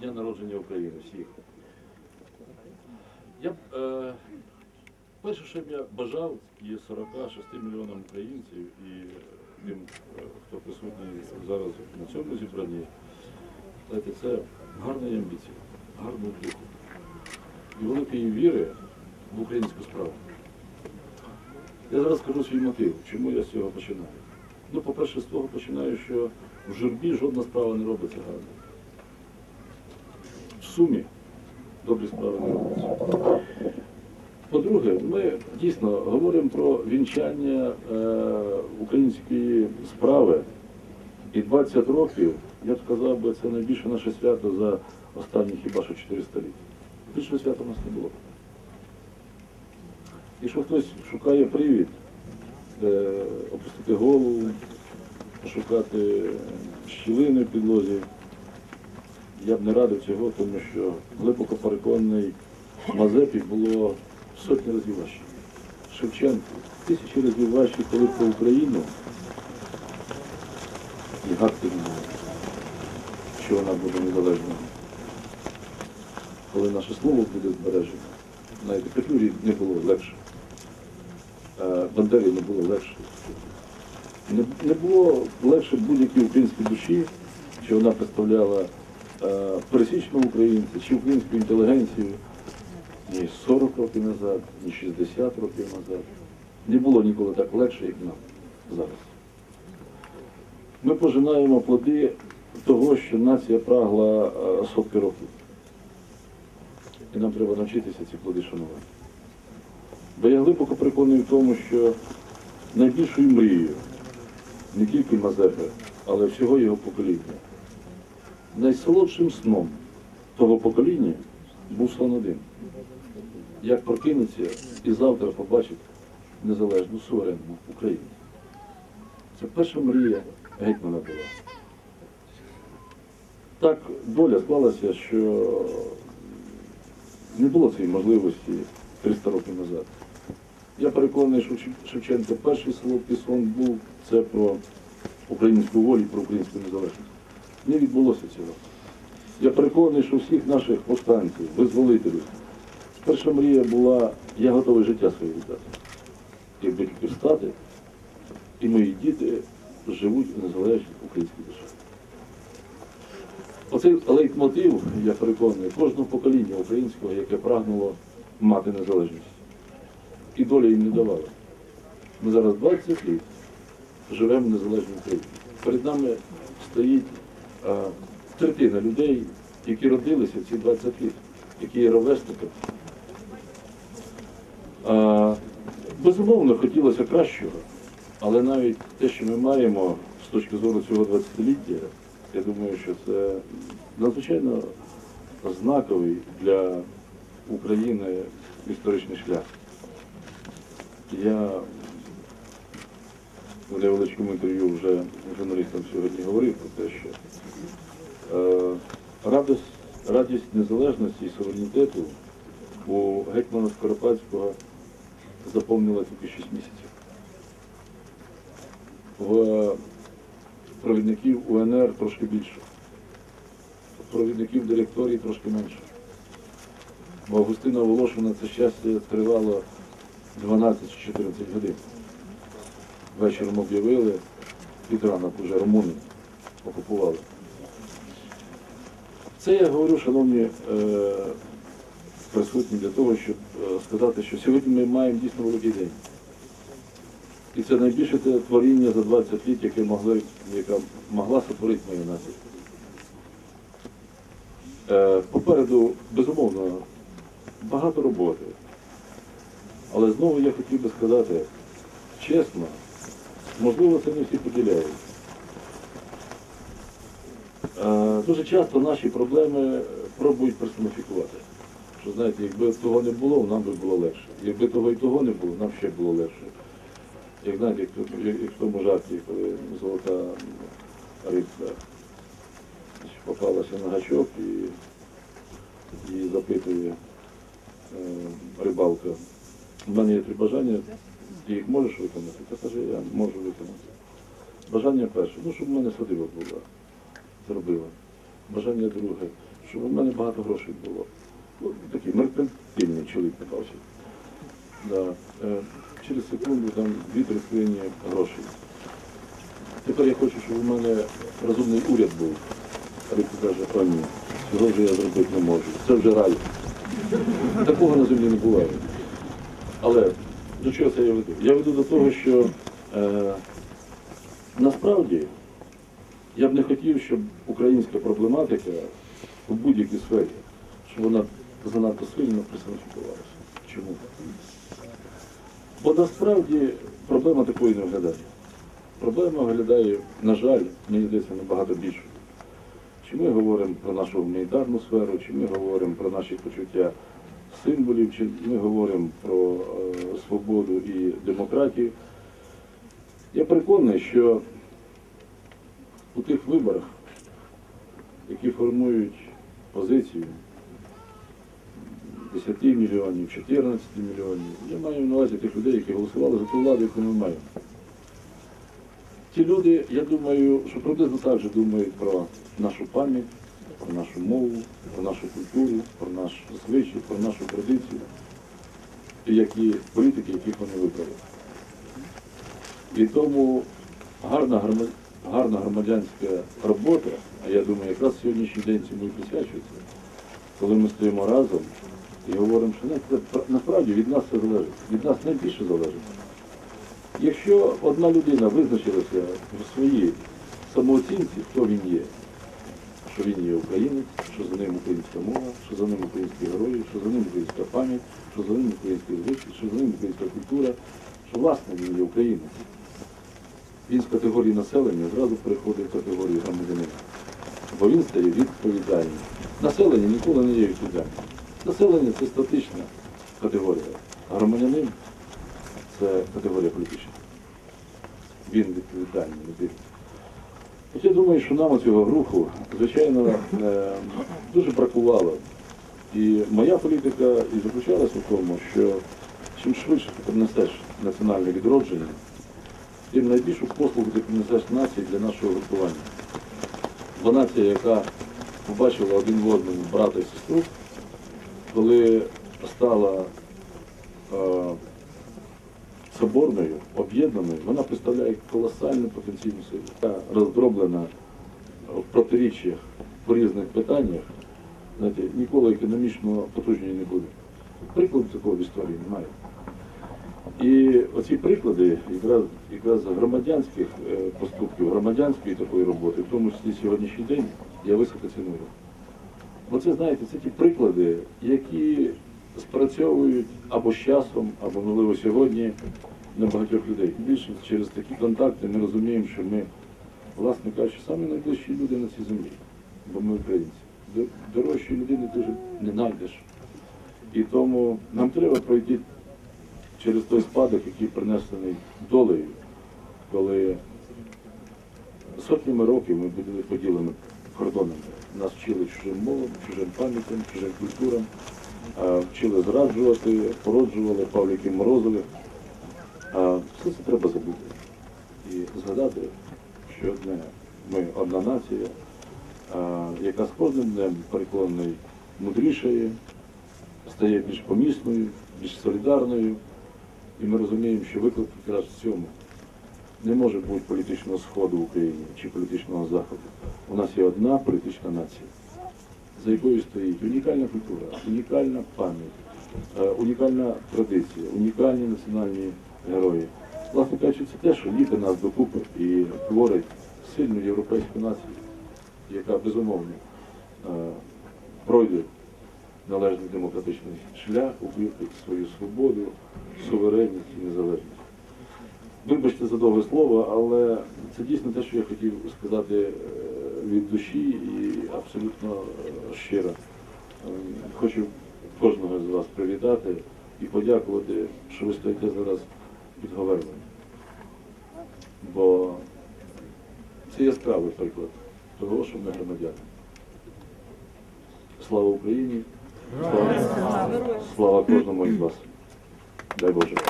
дня народження України всіх. Я е, перше, що б я бажав і 46 мільйонам українців, і тим, е, хто присутній зараз на цьому зібранні, знаєте, це гарної амбіції, гарного духу і великої віри в українську справу. Я зараз скажу свій мотив, чому я з цього починаю. Ну, по-перше, з того починаю, що в журбі жодна справа не робиться гарно. В сумі добрі справи не робляться. По-друге, ми дійсно говоримо про вінчання е, української справи. І 20 років, я б сказав би, це найбільше наше свято за останні хіба що 400 літ. Більшого свята у нас не було. Якщо хтось шукає привід, е, опустити голову, шукати щілини в підлозі, я б не радив цього, тому що глибоко переконаний Мазепі було сотні разів важче. Шевченко тисячі разів важче, коли про Україну і гадки що вона буде незалежною. Коли наше слово буде збережено, навіть Петлюрі не було легше. Е, Бандері не було легше. Не, було легше будь-якій українській душі, чи вона представляла пересічного українця, чи українську інтелігенцію ні 40 років назад, ні 60 років назад. Не було ніколи так легше, як нам зараз. Ми пожинаємо плоди того, що нація прагла е, сотки років. І нам треба навчитися ці плоди шанувати. Бо я глибоко переконаний в тому, що найбільшою мрією не тільки Мазепи, але всього його покоління. Найсолодшим сном того покоління був сон один. Як прокинеться і завтра побачить незалежну суверенну Україну. Це перша мрія гетьмана була. Так доля склалася, що не було цієї можливості 300 років назад. Я переконаний, що Шев- Шевченко перший солодкий сон був це про українську волю, про українську незалежність. Не відбулося цього. Я переконаний, що всіх наших повстанців, визволителів, перша мрія була, я готовий життя своє віддати. Якби тільки встати, і мої діти живуть в незалежній українській державі. Оцей лейтмотив, я переконаний, кожного покоління українського, яке прагнуло мати незалежність. І доля їм не давала. Ми зараз 20 літ живемо в незалежній Україні. Перед нами стоїть третина людей, які родилися ці 20 літ, які є ровесниками. А, безумовно, хотілося кращого, але навіть те, що ми маємо з точки зору цього 20-ліття, я думаю, що це надзвичайно знаковий для України історичний шлях. Я в невеличкому інтерв'ю вже журналістам сьогодні говорив про те, що е, радість, радість незалежності і суверенітету у гетьмана Скоропадського заповнила тільки 6 місяців. В провідників УНР трошки більше, провідників директорії трошки менше. У Августина Волошина це щастя тривало 12 чи 14 годин. Вечором об'явили, під ранок уже румуни окупували. Це я говорю, шановні е, присутні, для того, щоб е, сказати, що сьогодні ми маємо дійсно великий день. І це найбільше те творіння за 20 літ, яке могли, яка могла сотворити моя нація. Е, попереду, безумовно, багато роботи. Але знову я хотів би сказати чесно, можливо, це не всі поділяють. Дуже часто наші проблеми пробують персоніфікувати. Що знаєте, якби того не було, нам би було легше. Якби того і того не було, нам ще було легше. Як знаєте, як, як в тому жарті, коли золота рибка попалася на гачок і, і запитує е, рибалка. У мене є три бажання, ти можеш виконати? Та каже, я можу виконати. Бажання перше, ну щоб в мене садиба була, зробила. бажання друге, щоб у мене багато грошей було. Ну, такий меркантильний чоловік попався. Да. Е, через секунду там вітер склині грошей. Тепер я хочу, щоб у мене розумний уряд був. А він каже, о ні, цього вже я зробити не можу. Це вже рай. Такого на землі не буває. Але до чого це я веду? Я веду до того, що е, насправді я б не хотів, щоб українська проблематика в будь-якій сфері, щоб вона занадто сильно персоніфікувалася. Чому? Бо насправді проблема такої не виглядає. Проблема виглядає, на жаль, мені здається, набагато більше. Чи ми говоримо про нашу гуманітарну сферу, чи ми говоримо про наші почуття символів, чи ми говоримо про е, свободу і демократію. Я переконаний, що у тих виборах, які формують позицію 10 мільйонів, 14 мільйонів, я маю на увазі тих людей, які голосували за ту владу, яку ми маємо. Ті люди, я думаю, що приблизно так же думають про нашу пам'ять, про нашу мову, про нашу культуру, про наш звичай, про нашу традицію, і як і політики, яких вони вибрали. І тому гарна, гарна громадянська робота, а я думаю, якраз сьогоднішній день цьому і присвячується, коли ми стоїмо разом і говоримо, що на- насправді від нас все залежить, від нас найбільше залежить. Якщо одна людина визначилася в своїй самооцінці, хто він є, що він є українець, що за ним українська мова, що за ним українські герої, що за ним українська пам'ять, що за ним український звичай, що за ним українська культура, що власне він є українець. Він з категорії населення зразу переходить в категорію громадянина. Бо він стає відповідальним. Населення ніколи не є відповідальним. Населення це статична категорія. А громадянин це категорія політична. Він відповідальний людина. От я думаю, що нам цього руху, звичайно, е, дуже бракувало. І моя політика і заключалася в тому, що чим швидше ти принесеш національне відродження, тим найбільшу послугу ти принесеш нації для нашого гуртування. Бо нація, яка побачила один в одному брата і сестру, коли стала е, соборною, об'єднаною, вона представляє колосальну потенційну силу. Яка Роздроблена в протиріччях по різних питаннях, знаєте, ніколи економічно потужною не буде. Прикладу такого в історії немає. І оці приклади якраз, якраз громадянських е, поступків, громадянської такої роботи, в тому числі сьогоднішній день, я високо ціную. Бо це, знаєте, це ті приклади, які спрацьовують або з часом, або, можливо, сьогодні на багатьох людей. Більше через такі контакти ми розуміємо, що ми, власне кажучи, самі найближчі люди на цій землі, бо ми українці. До- Дорожчої людини дуже не знайдеш. І тому нам треба пройти через той спадок, який принесений долею, коли сотнями років ми були поділені кордонами. Нас вчили чужим мовам, чужим пам'ятям, чужим культурам, вчили зраджувати, породжували Павліки Морозових. А все це треба забути. І згадати, що одне, ми одна нація, яка з кожним днем переконаний мудрішає, стає більш помісною, більш солідарною. І ми розуміємо, що виклик якраз в цьому. Не може бути політичного сходу в Україні чи політичного заходу. У нас є одна політична нація, за якою стоїть унікальна культура, унікальна пам'ять, е, унікальна традиція, унікальні національні герої. Власне кажучи, це те, що ліпить нас докупи і творить сильну європейську націю, яка безумовно е, пройде належний демократичний шлях, убити свою свободу, суверенність і незалежність. Вибачте за довге слово, але це дійсно те, що я хотів сказати е, від душі і абсолютно е, щиро. Е, Хочу кожного з вас привітати і подякувати, що ви стоїте зараз під Говерлом. Бо це яскравий приклад того, що ми громадяни. Слава Україні! Слава, слава кожному із вас. Дай Боже.